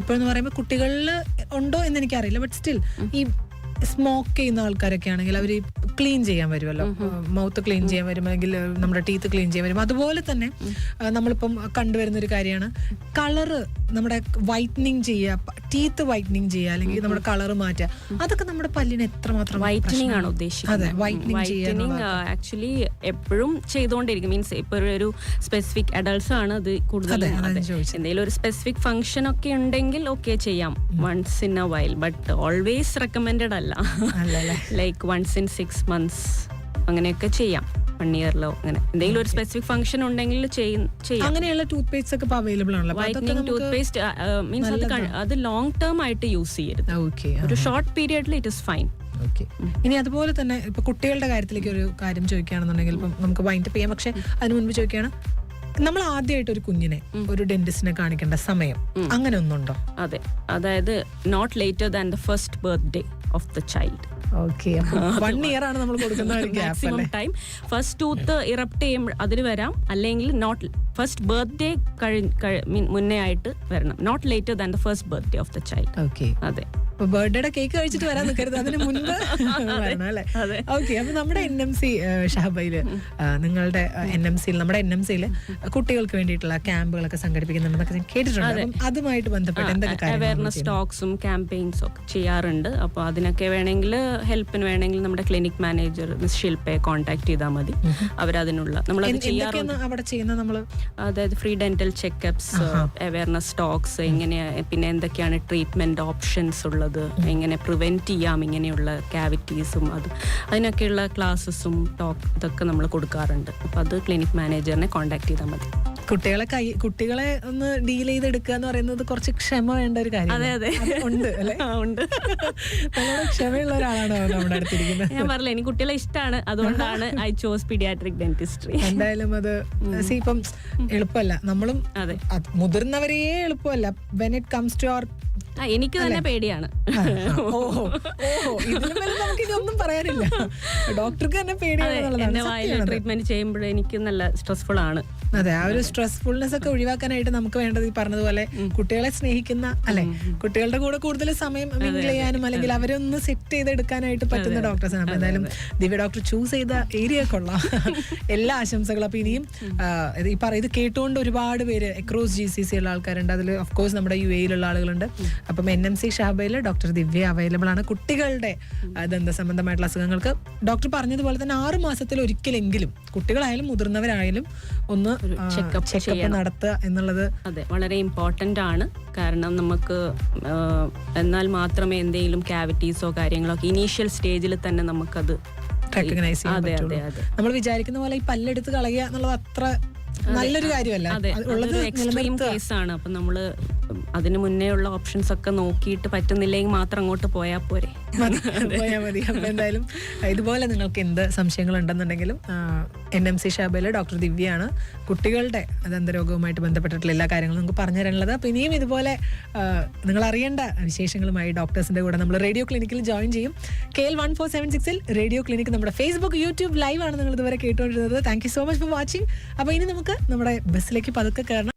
S1: ഇപ്പൊ എന്ന് പറയുമ്പോൾ കുട്ടികളിൽ ഉണ്ടോ എന്ന് എനിക്കറിയില്ല. ബട്ട് സ്റ്റിൽ ഈ സ്മോക്ക് ചെയ്യുന്ന ആൾക്കാരൊക്കെ ആണെങ്കിൽ അവർ ക്ലീൻ ചെയ്യാൻ വരുമല്ലോ. മൗത്ത് ക്ലീൻ ചെയ്യാൻ വരും അല്ലെങ്കിൽ നമ്മുടെ ടീത്ത് ക്ലീൻ ചെയ്യാൻ വരും. അതുപോലെ തന്നെ നമ്മളിപ്പം കണ്ടുവരുന്ന ഒരു കാര്യമാണ്. കളറ് നമ്മുടെ വൈറ്റനിങ് ചെയ്യുക ടീത്ത് വൈറ്റനിങ് ചെയ്യുക അല്ലെങ്കിൽ നമ്മുടെ കളർ മാറ്റുക. അതൊക്കെ നമ്മുടെ പല്ലിന് എത്രമാത്രം
S2: വൈറ്റനിങ് ആണ്
S1: അതെ
S2: ഉദ്ദേശിക്കുന്നത്
S1: വൈറ്റനിങ്
S2: ആക്ച്വലി എപ്പോഴും ചെയ്തുകൊണ്ടിരിക്കും. മീൻസ് ഇപ്പൊ ഒരു- സ്പെസിഫിക് അഡൾട്ട്സ് ആണ്
S1: അത് കൂടുതൽ.
S2: എന്തെങ്കിലും ഒരു സ്പെസിഫിക് ഫംഗ്ഷൻ ഒക്കെ ഉണ്ടെങ്കിൽ ഓക്കെ ചെയ്യാം. Once in a while but always recommend അല്ല. Like once in six months അങ്ങനെയൊക്കെ ചെയ്യാം. വൺ ഇയറിലോ അങ്ങനെ. എന്തെങ്കിലും ഒരു സ്പെസിഫിക് ഫംഗ്ഷൻ ഉണ്ടെങ്കിൽ ചെയ്യ-
S1: അങ്ങനെയുള്ള ടൂത്ത് പേസ്റ്റ് ഒക്കെ അവൈലബിൾ ആണല്ലോ.
S2: വൈറ്റനിങ് ടൂത്ത് പേസ്റ്റ് മീൻസ് അത് അത് ലോങ് ടേം ആയിട്ട് യൂസ് ചെയ്യരുത്. ഒരു ഷോർട്ട് പീരിയഡിൽ ഇറ്റ് ഇസ് ഫൈൻ
S1: ഓക്കെ ഇനി അതുപോലെ തന്നെ ഇപ്പൊ കുട്ടികളുടെ കാര്യത്തിലേക്ക് ഒരു കാര്യം ചോദിക്കുകയാണെന്നുണ്ടെങ്കിൽ ഇപ്പം നമുക്ക് വൈൻഡപ്പ് ചെയ്യാം. പക്ഷെ അതിന് മുൻപ് ചോദിക്കുകയാണ് നമ്മൾ ആദ്യമായിട്ട് ഒരു കുഞ്ഞിനെ ഒരു ഡെന്റിസ്റ്റിനെ കാണിക്കേണ്ട സമയം അങ്ങനെ ഒന്നുണ്ടോ?
S2: അതെ. അതായത് not later than the first birthday of the child
S1: okay one year ആണ് നമ്മൾ കൊടുക്കുന്ന ഒരു
S2: maximum time first tooth erupt ചെയ്യും അതിന് വരാം. അല്ലെങ്കിൽ നോട്ട് ഫസ്റ്റ് ബർത്ത്ഡേ മുന്നേ ആയിട്ട് വരണം. Not later than the first birthday of the child
S1: okay
S2: അതെ.
S1: ബർത്ത്ഡേയുടെ കേക്ക് കഴിച്ചിട്ട് വരാൻ നിൽക്കരുത്. അതിന് മുൻപ് വരണം അല്ലേ?
S2: അതെ.
S1: ഓക്കെ അപ്പൊ നമ്മുടെ എൻ എം സി ഷഹബയിൽ നിങ്ങളുടെ എൻ എം സിയിൽ നമ്മുടെ എൻ എം സിയിൽ കുട്ടികൾക്ക് വേണ്ടിയിട്ടുള്ള ക്യാമ്പുകളൊക്കെ സംഘടിപ്പിക്കുന്നുണ്ടെന്നൊക്കെ ഞാൻ കേട്ടിട്ടുണ്ട്. അതുമായിട്ട് ബന്ധപ്പെട്ട് എന്തൊക്കെ
S2: അവയർനെസ് ടോക്സും ക്യാമ്പയിൻസും ഒക്കെ ചെയ്യാറുണ്ട്. അപ്പോൾ അതിനൊക്കെ വേണമെങ്കിൽ ഹെൽപ്പിന് വേണമെങ്കിൽ നമ്മുടെ ക്ലിനിക് മാനേജർ മിസ് ശില്പയെ കോൺടാക്ട് ചെയ്താൽ മതി. അവരതിനുള്ള
S1: നമ്മൾ അവിടെ ചെയ്യുന്നത് നമ്മൾ
S2: അതായത് free dental checkups awareness talks എങ്ങനെയാ പിന്നെ എന്തൊക്കെയാണ് ട്രീറ്റ്മെന്റ് ഓപ്ഷൻസ് ഉള്ളത്. എങ്ങനെ പ്രിവെന്റ് ചെയ്യാം ഇങ്ങനെയുള്ള ക്യാവിറ്റീസും അത് അതിനൊക്കെയുള്ള ക്ലാസ്സസും ടോക്ക് ഇതൊക്കെ നമ്മൾ കൊടുക്കാറുണ്ട്. അപ്പോൾ അത് ക്ലിനിക് മാനേജറിനെ കോൺടാക്ട് ചെയ്താൽ മതി.
S1: കുട്ടികളെ കൈ കുട്ടികളെ ഒന്ന് ഡീൽ ചെയ്തെടുക്കുക എന്ന് പറയുന്നത് കുറച്ച് ക്ഷമ വേണ്ട ഒരു കാര്യം
S2: അതെ, അതെ.
S1: ഉണ്ട് അല്ലെ?
S2: ഉണ്ട്.
S1: ക്ഷമയുള്ള ഒരാളാണോ നമ്മുടെ അടുത്തിരിക്കുന്നത്?
S2: ഞാൻ പറഞ്ഞില്ല എനിക്ക് കുട്ടികളെ ഇഷ്ടമാണ് അതുകൊണ്ടാണ് ഐ ചോസ് പീഡിയാട്രിക് ഡെന്റിസ്ട്രി
S1: എന്തായാലും അത് സി ഇപ്പം എളുപ്പമല്ല. നമ്മളും
S2: അതെ.
S1: മുതിർന്നവരെയേ എളുപ്പമല്ല. വെൻ ഇറ്റ് കംസ് ടു അവർ
S2: ആ, എനിക്ക് തന്നെ പേടിയാണ്.
S1: ഓഹോ ഓഹോ ഇതിലും വരെ നമുക്ക് ഇതൊന്നും പറയാനില്ല. ഡോക്ടർക്ക് തന്നെ പേടിയാണെന്നുള്ളതാണ്
S2: എന്റെ വായിൽ
S1: സത്യമാണത്.
S2: ട്രീറ്റ്മെന്റ് ചെയ്യുമ്പോൾ എനിക്ക് നല്ല സ്ട്രെസ്ഫുൾ ആണ്.
S1: അതെ ആ ഒരു സ്ട്രെസ്ഫുൾനെസ് ഒക്കെ ഒഴിവാക്കാനായിട്ട് നമുക്ക് വേണ്ടത് ഈ പറഞ്ഞതുപോലെ കുട്ടികളെ സ്നേഹിക്കുന്ന അല്ലെ? കുട്ടികളുടെ കൂടെ കൂടുതൽ സമയം മിങ്കിൾ ചെയ്യാനും അല്ലെങ്കിൽ അവരെ ഒന്ന് സെറ്റ് ചെയ്തെടുക്കാനായിട്ട് പറ്റുന്ന ഡോക്ടേഴ്സ് ആണ്. അപ്പൊ എന്തായാലും ദിവ്യ ഡോക്ടർ ചൂസ് ചെയ്ത ഏരിയ കൊള്ളാം. എല്ലാ ആശംസകളും. അപ്പൊ ഇനിയും ആ, ഇത് ഈ പറ ഇത് കേട്ടുകൊണ്ട് ഒരുപാട് പേര് അക്രോസ് ജി സി സി ഉള്ള ആൾക്കാരുണ്ട്. അതിൽ ഓഫ് കോഴ്സ് നമ്മുടെ യു എയിലുള്ള ആളുകളുണ്ട്. അപ്പം എൻ എം സി ഷാബയിൽ ഡോക്ടർ ദിവ്യ അവൈലബിൾ ആണ്. കുട്ടികളുടെ ദന്ത സംബന്ധമായിട്ടുള്ള അസുഖങ്ങൾക്ക് ഡോക്ടർ പറഞ്ഞതുപോലെ തന്നെ ആറ് മാസത്തിൽ ഒരിക്കലെങ്കിലും കുട്ടികളായാലും മുതിർന്നവരായാലും ഒന്ന് ചെക്കപ്പ് നടത്തുക എന്നുള്ളത്
S2: അതെ വളരെ ഇമ്പോർട്ടന്റ് ആണ്. കാരണം നമുക്ക് എന്നാൽ മാത്രമേ എന്തെങ്കിലും ക്യാവിറ്റീസോ കാര്യങ്ങളോ ഇനീഷ്യൽ സ്റ്റേജിൽ തന്നെ നമുക്കത്
S1: റെക്കഗ്നൈസ് ചെയ്യാൻ പറ്റുള്ളൂ. നമ്മൾ വിചാരിക്കുന്ന പോലെ ഈ പല്ലെടുത്ത് കളയുക എന്നുള്ളത് അത്ര നല്ലൊരു കാര്യമല്ല. ഉള്ളത്
S2: ആണ് എക്സ്ട്രീം കേസാണ് അപ്പൊ നമ്മൾ അതിന് മുന്നേ ഉള്ള ഓപ്ഷൻസ് ഒക്കെ നോക്കിയിട്ട് പറ്റുന്നില്ലെങ്കിൽ മാത്രം അങ്ങോട്ട് പോയാൽ പോരെ.
S1: മതി പോയാൽ മതി. അപ്പൊ എന്തായാലും ഇതുപോലെ നിങ്ങൾക്ക് എന്ത് സംശയങ്ങൾ ഉണ്ടെന്നുണ്ടെങ്കിലും എൻ എം സി ഷാബയിലെ ഡോക്ടർ ദിവ്യയാണ് കുട്ടികളുടെ ദന്തരോഗവുമായിട്ട് ബന്ധപ്പെട്ടിട്ടുള്ള എല്ലാ കാര്യങ്ങളും നമുക്ക് പറഞ്ഞു തരാനുള്ളത്. അപ്പൊ ഇനിയും ഇതുപോലെ നിങ്ങൾ അറിയേണ്ട വിശേഷങ്ങളുമായി ഡോക്ടേഴ്സിന്റെ കൂടെ നമ്മൾ റേഡിയോ ക്ലിനിക്കിൽ ജോയിൻ ചെയ്യും. K L one four seven സിക്സിൽ റേഡിയോ ക്ലിനിക്ക് നമ്മുടെ ഫേസ്ബുക്ക് യൂട്യൂബ് ലൈവ് ആണ് നിങ്ങൾ ഇതുവരെ കേട്ടുകൊണ്ടിരുന്നത്. Thank you so much for watching അപ്പൊ ഇനി നമുക്ക് നമ്മുടെ ബസ്സിലേക്ക് പതുക്കെ കയറണം.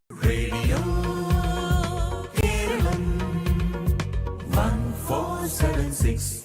S1: six.